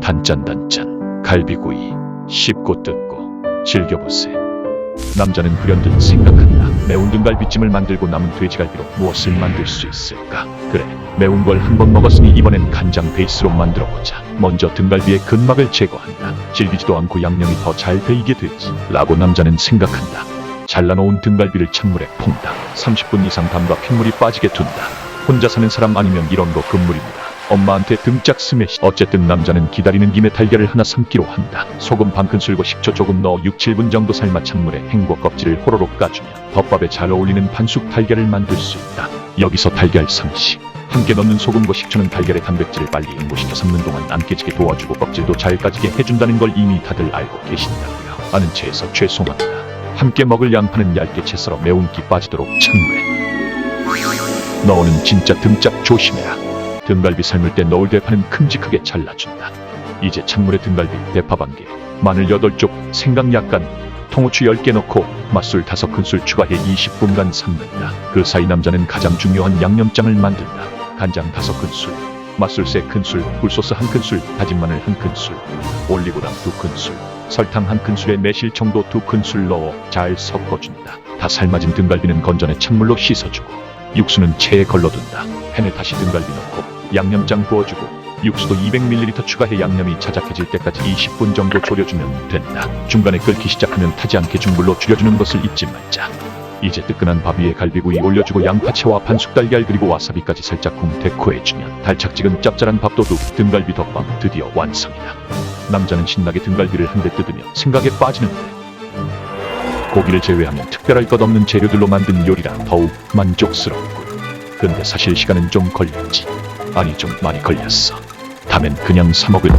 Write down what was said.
단짠단짠 갈비구이 씹고 뜯고 즐겨보세. 남자는 불현듯 생각한다. 매운 등갈비찜을 만들고 남은 돼지갈비로 무엇을 만들 수 있을까? 그래 매운 걸 한 번 먹었으니 이번엔 간장 베이스로 만들어보자. 먼저 등갈비의 근막을 제거한다. 질기지도 않고 양념이 더 잘 배이게 되지. 라고 남자는 생각한다. 잘라놓은 등갈비를 찬물에 퐁당 30분 이상 담가 핏물이 빠지게 둔다. 혼자 사는 사람 아니면 이런 거 금물입니다 엄마한테 등짝 스매시. 어쨌든 남자는 기다리는 김에 달걀을 하나 삶기로 한다. 소금 반 큰술과 식초 조금 넣어 6, 7분 정도 삶아 찬물에 헹궈 껍질을 호로록 까주면 덮밥에 잘 어울리는 반숙 달걀을 만들 수 있다. 여기서 달걀 상식 함께 넣는 소금과 식초는 달걀의 단백질을 빨리 응고시켜 삶는 동안 안 깨지게 도와주고 껍질도 잘 까지게 해준다는 걸 이미 다들 알고 계신다고요. 아는 체에서 죄송합니다. 함께 먹을 양파는 얇게 채 썰어 매운기 빠지도록 찬물에 너는 진짜 등짝 조심해라 등갈비 삶을 때 넣을 대파는 큼직하게 잘라준다. 이제 찬물에 등갈비 대파 반 개 마늘 8쪽 생강 약간 통후추 10개 넣고 맛술 5큰술 추가해 20분간 삶는다. 그 사이 남자는 가장 중요한 양념장을 만든다. 간장 5큰술 맛술 3큰술 굴소스 1큰술 다진 마늘 1큰술 올리고당 2큰술 설탕 1큰술에 매실청도 2큰술 넣어 잘 섞어준다. 다 삶아진 등갈비는 건전해 찬물로 씻어주고 육수는 체에 걸러둔다. 팬에 다시 등갈비 넣고 양념장 부어주고 육수도 200ml 추가해 양념이 자작해질 때까지 20분 정도 졸여주면 된다. 중간에 끓기 시작하면 타지 않게 중불로 줄여주는 것을 잊지 말자. 이제 뜨끈한 밥 위에 갈비구이 올려주고 양파채와 반숙 달걀 그리고 와사비까지 살짝 쿵 데코해주면 달짝지근 짭짤한 밥도둑 등갈비 덮밥 드디어 완성이다. 남자는 신나게 등갈비를 한 대 뜯으며 생각에 빠지는데 고기를 제외하면 특별할 것 없는 재료들로 만든 요리라 더욱 만족스럽고 근데 사실 시간은 좀 걸렸지 아니 좀 많이 걸렸어. 다men 그냥 사 먹을